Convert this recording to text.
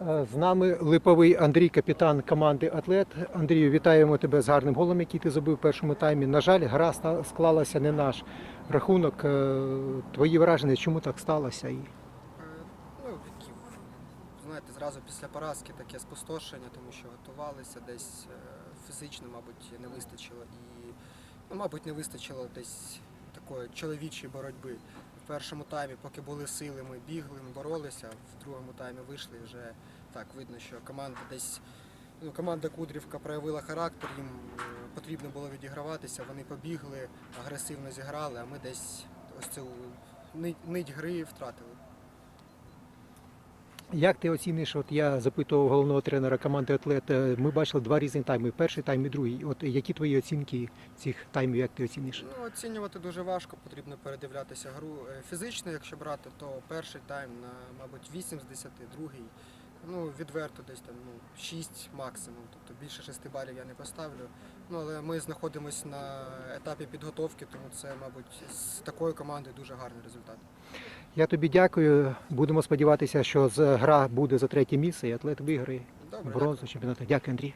Е, З нами липовий Андрій, капітан команди Атлет. Андрію, вітаємо тебе з гарним голом, який ти забив в першому таймі. На жаль, гра склалася не наш рахунок. Е, Твої враження, чому так сталося? Е, Ну, знаєте, зразу після поразки таке спустошення, тому що готувалися десь фізично, мабуть, не вистачило. І, ну, мабуть, не вистачило десь такої чоловічої боротьби. Першому таймі, поки були сили, ми бігли, ми боролися, в другому таймі вийшли вже так видно, що команда десь. Ну, команда Кудрівка проявила характер, їм е, потрібно було відіграватися, вони побігли, агресивно зіграли, а ми десь ось цю нить гри втратили. Як ти оціниш? От я запитував головного тренера команди Атлет. е, Ми бачили два різні тайми: перший тайм і другий. От які твої оцінки цих таймів, як ти оціниш? Ну, оцінювати дуже важко, потрібно передивлятися гру. Е, Фізично, якщо брати, то перший тайм на, мабуть, 8 з 10, другий, ну, відверто десь там ну, 6 максимум. Тобто більше 6 балів я не поставлю. Ну, але ми знаходимося на етапі підготовки, тому це, мабуть, з такою командою дуже гарний результат. Я тобі дякую. Будемо сподіватися, що гра буде за третє місце, і атлет виграє бронзу чемпіонату. Дякую, Андрій.